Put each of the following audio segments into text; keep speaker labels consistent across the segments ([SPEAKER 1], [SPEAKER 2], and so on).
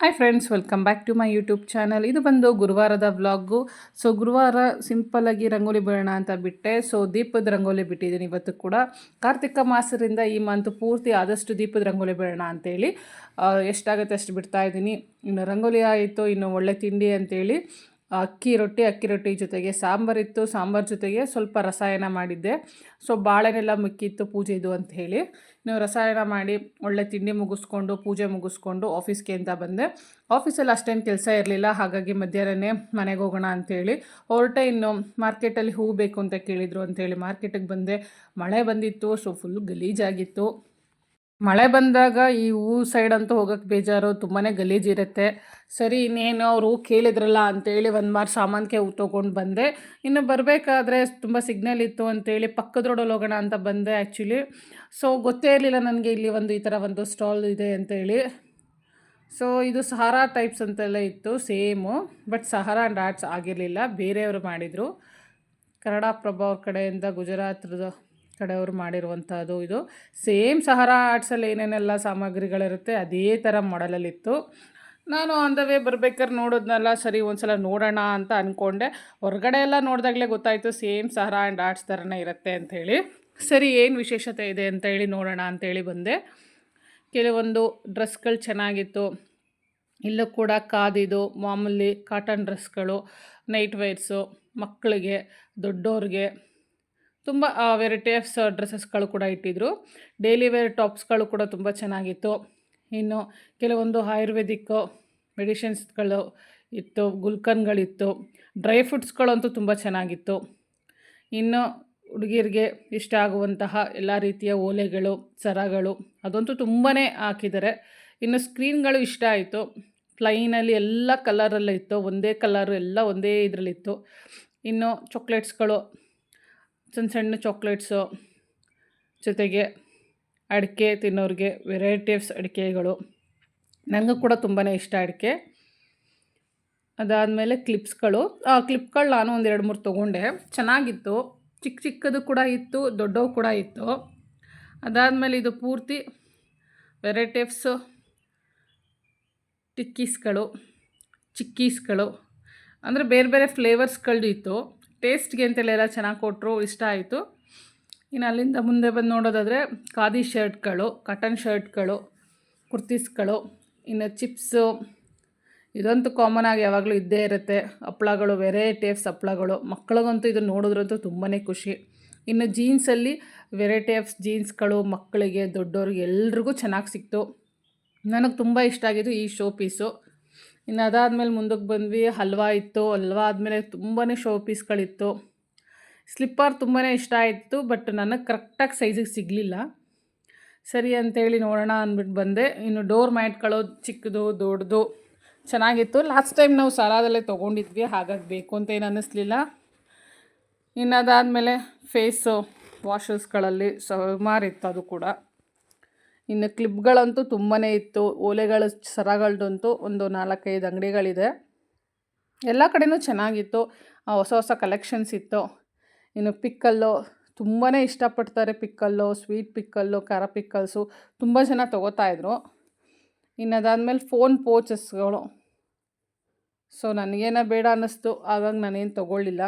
[SPEAKER 1] Hi friends welcome back to my YouTube channel ಇದು ಬಂದು ಗುರುವಾರದ vlog so ಗುರುವಾರ ಸಿಂಪಲ್ಲಾಗಿ ರಂಗೋಲಿ ಬಿಡೋಣ ಅಂತ ಬಿಟ್ಟೆ. ಸೊ ದೀಪದ ರಂಗೋಲಿ ಬಿಟ್ಟಿದ್ದೀನಿ ಇವತ್ತು ಕೂಡ. ಕಾರ್ತಿಕ ಮಾಸದಿಂದ ಈ ಮಂತ್ ಪೂರ್ತಿ ಆದಷ್ಟು ದೀಪದ ರಂಗೋಲಿ ಬಿಡೋಣ ಅಂತೇಳಿ. ಎಷ್ಟಾಗುತ್ತೆ ಅಷ್ಟು ಬಿಡ್ತಾ ಇದ್ದೀನಿ. ಇನ್ನು ರಂಗೋಲಿ ಆಯಿತು, ಇನ್ನು ಒಳ್ಳೆ ತಿಂಡಿ ಅಂತೇಳಿ. ಅಕ್ಕಿ ರೊಟ್ಟಿ ಅಕ್ಕಿ ರೊಟ್ಟಿ ಜೊತೆಗೆ ಸಾಂಬಾರಿತ್ತು ಸಾಂಬಾರು ಜೊತೆಗೆ ಸ್ವಲ್ಪ ರಸಾಯನ ಮಾಡಿದ್ದೆ. ಸೊ ಬಾಳೆನೆಲ್ಲ ಮಿಕ್ಕಿತ್ತು ಪೂಜೆದು ಅಂತ ಹೇಳಿ. ನೀವು ರಸಾಯನ ಮಾಡಿ ಒಳ್ಳೆ ತಿಂಡಿ ಮುಗಿಸ್ಕೊಂಡು, ಪೂಜೆ ಮುಗಿಸ್ಕೊಂಡು ಆಫೀಸ್ಗೆ ಅಂತ ಬಂದೆ. ಆಫೀಸಲ್ಲಿ ಅಷ್ಟೇನು ಕೆಲಸ ಇರಲಿಲ್ಲ. ಹಾಗಾಗಿ ಮಧ್ಯಾಹ್ನನೇ ಮನೆಗೆ ಹೋಗೋಣ ಅಂಥೇಳಿ ಹೊರಟೆ ಇನ್ನು ಮಾರ್ಕೆಟಲ್ಲಿ ಹೂ ಬೇಕು ಅಂತ ಕೇಳಿದರು ಅಂತೇಳಿ ಮಾರ್ಕೆಟಿಗೆ ಬಂದೆ. ಮಳೆ ಬಂದಿತ್ತು ಸೊ ಫುಲ್ ಗಲೀಜಾಗಿತ್ತು. ಮಳೆ ಬಂದಾಗ ಈ ಹೂ ಸೈಡ್ ಅಂತೂ ಹೋಗೋಕ್ಕೆ ಬೇಜಾರು ತುಂಬಾ ಗಲೀಜಿರುತ್ತೆ ಸರಿ, ಇನ್ನೇನು ಅವರು ಕೇಳಿದ್ರಲ್ಲ ಅಂತೇಳಿ ಒಂದು ಮಾರು ಸಾಮಾನಿಗೆ ಹೂ ತೊಗೊಂಡು ಬಂದೆ. ಇನ್ನು ಬರಬೇಕಾದ್ರೆ ತುಂಬ ಸಿಗ್ನಲ್ ಇತ್ತು ಅಂತೇಳಿ ಪಕ್ಕದ ರೋಡಲ್ಲಿ ಹೋಗೋಣ ಅಂತ ಬಂದೆ ಆ್ಯಕ್ಚುಲಿ ಸೊ ಗೊತ್ತೇ ಇರಲಿಲ್ಲ ನನಗೆ ಇಲ್ಲಿ ಒಂದು ಈ ಥರ ಒಂದು ಸ್ಟಾಲ್ ಇದೆ ಅಂತೇಳಿ. ಸೊ ಇದು ಸಹಾರಾ ಟೈಪ್ಸ್ ಅಂತೆಲ್ಲ ಇತ್ತು same but Sahara and arts ಆಗಿರಲಿಲ್ಲ, ಬೇರೆಯವರು ಮಾಡಿದರು. ಕನ್ನಡ ಪ್ರಭ ಅವ್ರ ಕಡೆಯಿಂದ ಗುಜರಾತ್ರದ ಕಡೆಯವರು ಮಾಡಿರುವಂಥದ್ದು ಇದು. ಸೇಮ್ ಸಹರಾ ಆರ್ಟ್ಸಲ್ಲಿ ಏನೇನೆಲ್ಲ ಸಾಮಗ್ರಿಗಳಿರುತ್ತೆ ಅದೇ ಥರ ಮಾಡಲಲ್ಲಿತ್ತು. ನಾನು ಆನ್ ದ ವೇ ಬರ್ಬೇಕಾದ್ರೆ ನೋಡೋದ್ನಲ್ಲ ಸರಿ ಒಂದ್ಸಲ ನೋಡೋಣ ಅಂತ ಅಂದ್ಕೊಂಡೆ ಹೊರಗಡೆ ಎಲ್ಲ ನೋಡಿದಾಗಲೇ ಗೊತ್ತಾಯಿತು ಸೇಮ್ ಸಹರಾ ಆ್ಯಂಡ್ ಆರ್ಟ್ಸ್ ಥರನೇ ಇರುತ್ತೆ ಅಂಥೇಳಿ. ಸರಿ, ಏನು ವಿಶೇಷತೆ ಇದೆ ಅಂತ ಹೇಳಿ ನೋಡೋಣ ಅಂತೇಳಿ ಬಂದೆ. ಕೆಲವೊಂದು ಡ್ರೆಸ್ಗಳು ಚೆನ್ನಾಗಿತ್ತು. ಇಲ್ಲೂ ಕೂಡ ಕಾದಿದು ಮಾಮೂಲಿ ಕಾಟನ್ ಡ್ರೆಸ್ಗಳು ನೈಟ್ ವೇರ್ಸು ಮಕ್ಕಳಿಗೆ, ದೊಡ್ಡೋರಿಗೆ ತುಂಬ ವೆರೈಟಿ ಆಫ್ಸ್ ಡ್ರೆಸ್ಸಸ್ಗಳು ಕೂಡ ಇಟ್ಟಿದ್ದರು ಡೈಲಿ ವೇರ್ ಟಾಪ್ಸ್ಗಳು ಕೂಡ ತುಂಬ ಚೆನ್ನಾಗಿತ್ತು. ಇನ್ನು ಕೆಲವೊಂದು ಆಯುರ್ವೇದಿಕ್ ಮೆಡಿಷನ್ಸ್ಗಳು ಇತ್ತು ಗುಲ್ಕನ್ಗಳಿತ್ತು ಡ್ರೈ ಫ್ರೂಟ್ಸ್ಗಳಂತೂ ತುಂಬ ಚೆನ್ನಾಗಿತ್ತು. ಇನ್ನು ಹುಡುಗಿಯರಿಗೆ ಇಷ್ಟ ಆಗುವಂತಹ ಎಲ್ಲ ರೀತಿಯ ಓಲೆಗಳು, ಸರಗಳು ಅದಂತೂ ತುಂಬಾ ಹಾಕಿದ್ದಾರೆ. ಇನ್ನು ಸ್ಕ್ರೀನ್ಗಳು ಇಷ್ಟ ಆಯಿತು. ಪ್ಲೈನಲ್ಲಿ ಎಲ್ಲ ಕಲರಲ್ಲೇ ಇತ್ತು. ಒಂದೇ ಕಲರು ಎಲ್ಲ ಒಂದೇ ಇದರಲ್ಲಿತ್ತು. ಇನ್ನು ಚಾಕ್ಲೇಟ್ಸ್ಗಳು ಸಣ್ಣ ಸಣ್ಣ ಚಾಕ್ಲೇಟ್ಸು ಜೊತೆಗೆ ಅಡಿಕೆ ತಿನ್ನೋರಿಗೆ ವೆರೈಟೀಸ್ ಅಡಿಕೆಗಳು. ನನಗೂ ಕೂಡ ತುಂಬಾ ಇಷ್ಟ ಅಡಿಕೆ. ಅದಾದಮೇಲೆ ಕ್ಲಿಪ್ಸ್ಗಳು ಆ ಕ್ಲಿಪ್ಗಳು ನಾನು ಒಂದು ಎರಡು ಮೂರು ತೊಗೊಂಡೆ. ಚೆನ್ನಾಗಿತ್ತು. ಚಿಕ್ಕ ಚಿಕ್ಕದು ಕೂಡ ಇತ್ತು, ದೊಡ್ಡವು ಕೂಡ ಇತ್ತು. ಅದಾದಮೇಲೆ ಇದು ಪೂರ್ತಿ ವೆರೈಟೀವ್ಸು ಟಿಕ್ಕೀಸ್ಗಳು ಚಿಕ್ಕೀಸ್ಗಳು ಅಂದರೆ ಬೇರೆ ಬೇರೆ ಫ್ಲೇವರ್ಸ್ಗಳದ್ದು ಇತ್ತು. ಟೇಸ್ಟ್ಗೆ ಅಂತೇಳಿ ಎಲ್ಲ ಚೆನ್ನಾಗಿ ಕೊಟ್ಟರು ಇಷ್ಟ ಆಯಿತು. ಇನ್ನು ಅಲ್ಲಿಂದ ಮುಂದೆ ಬಂದು ನೋಡೋದಾದರೆ ಖಾದಿ ಶರ್ಟ್ಗಳು ಕಾಟನ್ ಶರ್ಟ್ಗಳು, ಕುರ್ತೀಸ್ಗಳು, ಇನ್ನು ಚಿಪ್ಸು. ಇದಂತೂ ಕಾಮನ್ ಆಗಿ ಯಾವಾಗಲೂ ಇದ್ದೇ ಇರುತ್ತೆ. ಹಪ್ಳಗಳು ಆಫ್ಸ್ ಹಪ್ಳಗಳು. ಮಕ್ಕಳಿಗಂತೂ ಇದು ನೋಡಿದ್ರಂತೂ ತುಂಬಾ ಖುಷಿ. ಇನ್ನು ಜೀನ್ಸಲ್ಲಿ ವೆರೈಟಿ ಆಫ್ ಜೀನ್ಸ್ಗಳು ಮಕ್ಕಳಿಗೆ ದೊಡ್ಡವ್ರಿಗೆ ಎಲ್ರಿಗೂ ಚೆನ್ನಾಗಿ ಸಿಕ್ತು. ನನಗೆ ತುಂಬ ಇಷ್ಟ ಆಗಿದ್ದು ಈ ಶೋ ಪೀಸು ಇನ್ನು ಅದಾದಮೇಲೆ ಮುಂದಕ್ಕೆ ಬಂದ್ವಿ, ಹಲ್ವಾ ಇತ್ತು, ಹಲ್ವಾ ಆದಮೇಲೆ ತುಂಬಾ ಶೋ ಪೀಸ್ಗಳಿತ್ತು. ಸ್ಲಿಪ್ಪರ್ ತುಂಬಾ ಇಷ್ಟ ಆಯಿತು, ಬಟ್ ನನಗೆ ಕರೆಕ್ಟಾಗಿ ಸೈಜಿಗೆ ಸಿಗಲಿಲ್ಲ. ಸರಿ ಅಂತೇಳಿ ನೋಡೋಣ ಅಂದ್ಬಿಟ್ಟು ಬಂದೆ. ಇನ್ನು ಡೋರ್ ಮ್ಯಾಟ್ಗಳು ಚಿಕ್ಕದು, ದೊಡ್ಡದು ಚೆನ್ನಾಗಿತ್ತು. ಲಾಸ್ಟ್ ಟೈಮ್ ನಾವು ಸಾರಾದಲ್ಲೇ ತೊಗೊಂಡಿದ್ವಿ, ಹಾಗಾಗಿ ಬೇಕು ಅಂತ ಏನು ಅನ್ನಿಸ್ಲಿಲ್ಲ. ಇನ್ನು ಅದಾದಮೇಲೆ ಫೇಸು ವಾಷಸ್ಗಳಲ್ಲಿ ಸುಮಾರಿತ್ತು ಅದು ಕೂಡ. ಇನ್ನು ಕ್ಲಿಪ್ಗಳಂತೂ ತುಂಬಾ ಇತ್ತು. ಓಲೆಗಳ ಸರಗಳದಂತೂ ಒಂದು ನಾಲ್ಕೈದು ಅಂಗಡಿಗಳಿದೆ. ಎಲ್ಲ ಕಡೆಯೂ ಚೆನ್ನಾಗಿತ್ತು. ಹೊಸ ಹೊಸ ಕಲೆಕ್ಷನ್ಸ್ ಇತ್ತು. ಇನ್ನು ಪಿಕ್ಕಲ್ಲು ತುಂಬಾ ಇಷ್ಟಪಡ್ತಾರೆ ಪಿಕ್ಕಲ್ಲು ಸ್ವೀಟ್ ಪಿಕ್ಕಲ್ಲು ಖಾರ ಪಿಕ್ಕಲ್ಸು ತುಂಬ ಜನ ತೊಗೋತಾಯಿದ್ರು ಇನ್ನು ಅದಾದಮೇಲೆ ಫೋನ್ ಪೋಚಸ್ಗಳು ಸೊ ನನಗೇನೋ ಬೇಡ ಅನ್ನಿಸ್ತು. ಆವಾಗ ನಾನೇನು ತೊಗೊಳ್ಳಿಲ್ಲ.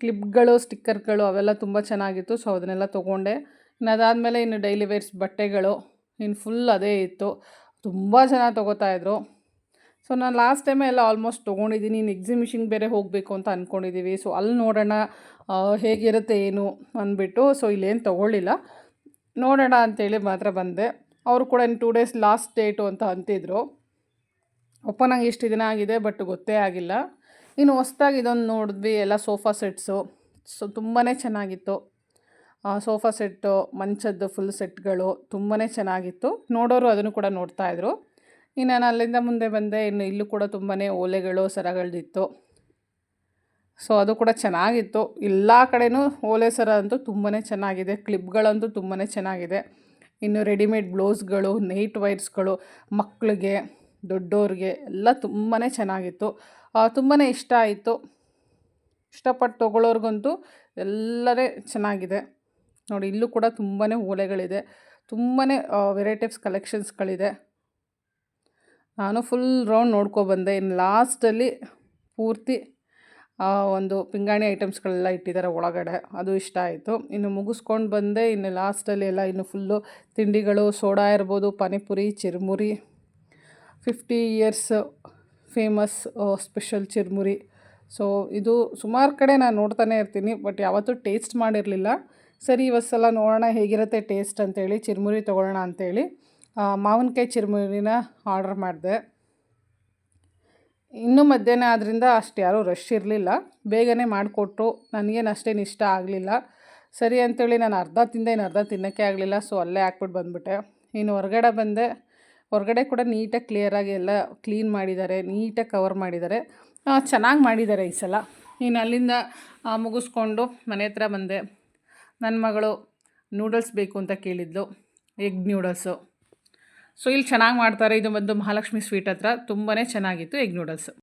[SPEAKER 1] ಕ್ಲಿಪ್ಗಳು ಸ್ಟಿಕ್ಕರ್ಗಳು ಅವೆಲ್ಲ ತುಂಬ ಚೆನ್ನಾಗಿತ್ತು. ಸೊ ಅದನ್ನೆಲ್ಲ ತೊಗೊಂಡೆ. ಅದಾದಮೇಲೆ ಇನ್ನು ಡೈಲಿ ವೇರ್ಸ್ ಬಟ್ಟೆಗಳು, ಇನ್ನು ಫುಲ್ ಅದೇ ಇತ್ತು. ತುಂಬ ಜನ ತೊಗೋತಾಯಿದ್ರು ಸೊ ನಾನು ಲಾಸ್ಟ್ ಟೈಮೇ ಎಲ್ಲ ಆಲ್ಮೋಸ್ಟ್ ತೊಗೊಂಡಿದ್ದೀನಿ ಇನ್ನು ಎಕ್ಸಿಬಿಷನ್ಗೆ ಬೇರೆ ಹೋಗಬೇಕು ಅಂತ ಅಂದ್ಕೊಂಡಿದ್ದೀವಿ ಸೊ ಅಲ್ಲಿ ನೋಡೋಣ ಹೇಗಿರುತ್ತೆ ಏನು ಅಂದ್ಬಿಟ್ಟು. ಸೊ ಇಲ್ಲೇನು ತೊಗೊಳ್ಳಿಲ್ಲ. ನೋಡೋಣ ಅಂತೇಳಿ ಮಾತ್ರ ಬಂದೆ. ಅವರು ಕೂಡ ಇನ್ನು ಟೂ ಡೇಸ್ ಲಾಸ್ಟ್ ಡೇಟು ಅಂತ ಅಂತಿದ್ರು. ಓಪನ್ ಆಗಿ ಇಷ್ಟು ದಿನ ಆಗಿದೆ ಬಟ್ ಗೊತ್ತೇ ಆಗಿಲ್ಲ. ಇನ್ನು ಹೊಸ್ದಾಗಿ ಇದೊಂದು ನೋಡಿದ್ವಿ, ಎಲ್ಲ ಸೋಫಾ ಸೆಟ್ಸು ಸೊ ತುಂಬಾ ಚೆನ್ನಾಗಿತ್ತು. ಸೋಫಾ ಸೆಟ್ಟು, ಮಂಚದ್ದು ಫುಲ್ ಸೆಟ್ಗಳು ತುಂಬಾ ಚೆನ್ನಾಗಿತ್ತು. ನೋಡೋರು ಅದನ್ನು ಕೂಡ ನೋಡ್ತಾಯಿದ್ರು ಇನ್ನು ನಾನು ಅಲ್ಲಿಂದ ಮುಂದೆ ಬಂದೆ, ಇನ್ನು ಇಲ್ಲೂ ಕೂಡ ತುಂಬಾ ಓಲೆಗಳು, ಸರಗಳದಿತ್ತು. ಸೊ ಅದು ಕೂಡ ಚೆನ್ನಾಗಿತ್ತು. ಎಲ್ಲ ಕಡೆಯೂ ಓಲೆ, ಸರ ಅಂತೂ ತುಂಬಾ ಚೆನ್ನಾಗಿದೆ. ಕ್ಲಿಪ್ಗಳಂತೂ ತುಂಬಾ ಚೆನ್ನಾಗಿದೆ. ಇನ್ನು ರೆಡಿಮೇಡ್ ಬ್ಲೌಸ್ಗಳು ನೈಟ್ ವೈರ್ಸ್ಗಳು ಮಕ್ಕಳಿಗೆ ದೊಡ್ಡೋರಿಗೆ ಎಲ್ಲ ತುಂಬಾ ಚೆನ್ನಾಗಿತ್ತು. ತುಂಬಾ ಇಷ್ಟ ಆಯಿತು. ಇಷ್ಟಪಟ್ಟು ತೊಗೊಳ್ಳೋರ್ಗಂತೂ ಎಲ್ಲರೇ ಚೆನ್ನಾಗಿದೆ. ನೋಡಿ, ಇಲ್ಲೂ ಕೂಡ ತುಂಬಾ ಓಲೆಗಳಿದೆ. ತುಂಬಾ ವೆರೈಟೀಸ್ ಕಲೆಕ್ಷನ್ಸ್ಗಳಿದೆ ನಾನು ಫುಲ್ ರೌಂಡ್ ನೋಡ್ಕೊಬಂದೆ ಇನ್ನು ಲಾಸ್ಟಲ್ಲಿ ಪೂರ್ತಿ ಒಂದು ಪಿಂಗಾಣಿ ಐಟಮ್ಸ್ಗಳೆಲ್ಲ ಇಟ್ಟಿದ್ದಾರೆ ಒಳಗಡೆ. ಅದು ಇಷ್ಟ ಆಯಿತು. ಇನ್ನು ಮುಗಿಸ್ಕೊಂಡು ಬಂದೆ. ಇನ್ನು ಲಾಸ್ಟಲ್ಲಿ ಎಲ್ಲ ಇನ್ನು ಫುಲ್ಲು ತಿಂಡಿಗಳು, ಸೋಡಾ ಇರ್ಬೋದು, panipuri, churumuri fifty years famous special churumuri. So ಇದು ಸುಮಾರು ಕಡೆ ನಾನು ನೋಡ್ತಾನೆ ಇರ್ತೀನಿ. ಬಟ್ ಯಾವತ್ತೂ ಟೇಸ್ಟ್ ಮಾಡಿರಲಿಲ್ಲ. ಸರಿ ಇವತ್ತು ಸಲ ನೋಡೋಣ ಹೇಗಿರುತ್ತೆ ಟೇಸ್ಟ್ ಅಂತೇಳಿ ಚಿರುಮುರಿ ತೊಗೊಳ್ಳೋಣ ಅಂತೇಳಿ ಆ, ಮಾವಿನಕಾಯಿ ಚಿರುಮುರಿನ ಆರ್ಡರ್ ಮಾಡಿದೆ. ಇನ್ನೂ ಮಧ್ಯಾಹ್ನ ಆದ್ದರಿಂದ ಅಷ್ಟು ಯಾರೂ ರಶ್ ಇರಲಿಲ್ಲ. ಬೇಗನೆ ಮಾಡಿಕೊಟ್ರು. ನನಗೇನು ಅಷ್ಟೇನು ಇಷ್ಟ ಆಗಲಿಲ್ಲ. ಸರಿ ಅಂತೇಳಿ ನಾನು ಅರ್ಧ ತಿಂದೆ ಇನ್ನು ಅರ್ಧ ತಿನ್ನೋಕ್ಕೆ ಆಗಲಿಲ್ಲ ಸೊ ಅಲ್ಲೇ ಹಾಕ್ಬಿಟ್ಟು ಬಂದುಬಿಟ್ಟೆ. ಇನ್ನು ಹೊರಗಡೆ ಬಂದೆ. ಹೊರಗಡೆ ಕೂಡ ನೀಟಾಗಿ ಕ್ಲಿಯರಾಗಿ ಎಲ್ಲ ಕ್ಲೀನ್ ಮಾಡಿದ್ದಾರೆ ನೀಟಾಗಿ ಕವರ್ ಮಾಡಿದ್ದಾರೆ. ಚೆನ್ನಾಗಿ ಮಾಡಿದ್ದಾರೆ ಈ ಸಲ. ಇನ್ನು ಅಲ್ಲಿಂದ ಮುಗಿಸ್ಕೊಂಡು ಮನೆ ಹತ್ರ ಬಂದೆ. ನನ್ನ ಮಗಳು ನೂಡಲ್ಸ್ ಬೇಕು ಅಂತ ಕೇಳಿದ್ಲು ಎಗ್ ನ್ಯೂಡಲ್ಸು ಸೊ ಇಲ್ಲಿ ಚೆನ್ನಾಗಿ ಮಾಡ್ತಾರೆ. ಇದು ಬಂದು ಮಹಾಲಕ್ಷ್ಮಿ ಸ್ವೀಟ್ ಹತ್ರ ತುಂಬಾ ಚೆನ್ನಾಗಿತ್ತು ಎಗ್ ನೂಡಲ್ಸ್